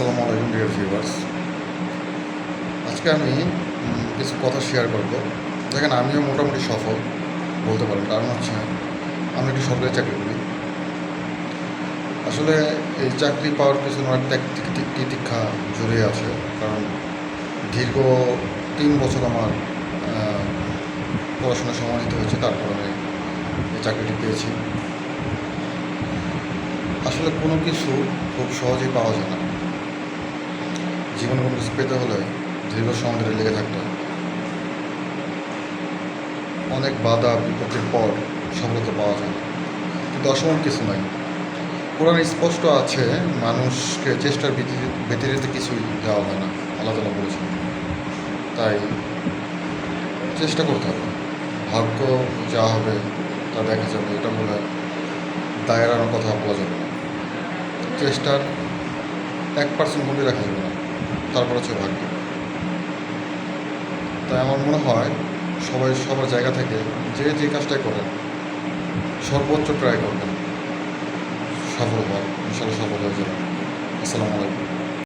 আসসালামু আলাইকুম dear viewers আজকে আমি কিছু কথা শেয়ার করব। দেখেন, আমিও মোটামুটি সফল, বলতে পারেন। কারণ হচ্ছে, আমি একটি সরকারি চাকরি করি। আসলে এই চাকরি পাওয়ার পিছনে অনেক তিতিক্ষা জড়িয়ে আছে। কারণ দীর্ঘ তিন বছর আমার পড়াশোনা সমানিত হয়েছে। তারপর আমি এই চাকরিটি পেয়েছি। আসলে কোনো কিছু খুব সহজেই পাওয়া যায় না। জীবনে কোনো কিছু পেতে হলে দীর্ঘ সময় ধরে লেগে থাকতে হয়। অনেক বাধা, বিপত্তির পর সফলতা পাওয়া যায়। কিন্তু অসম্ভব কিছু নয়। কোরআনে স্পষ্ট আছে, মানুষকে চেষ্টার ব্যতি- ব্যতিরিক্ত কিছুই দেওয়া হয় না। আল্লাহ তালা বলেছেন। তাই চেষ্টা করতে হবে। ভাগ্য যা হবে তা দেখা যাবে। এটা বলে দায়েরানোর কথা বলা যাবে চেষ্টার এক পার্সেন্ট মূল্য রাখা যাবে না। তারপর হচ্ছে ভাগ্য। তাই আমার মনে হয় সবাই সবার জায়গা থেকে যে যে কাজটাই করেন, সর্বোচ্চ ট্রাই করবেন। সফল হওয়ার ইনশাল্লাহ সফল হয়ে যাবেন আসসালামু আলাইকুম।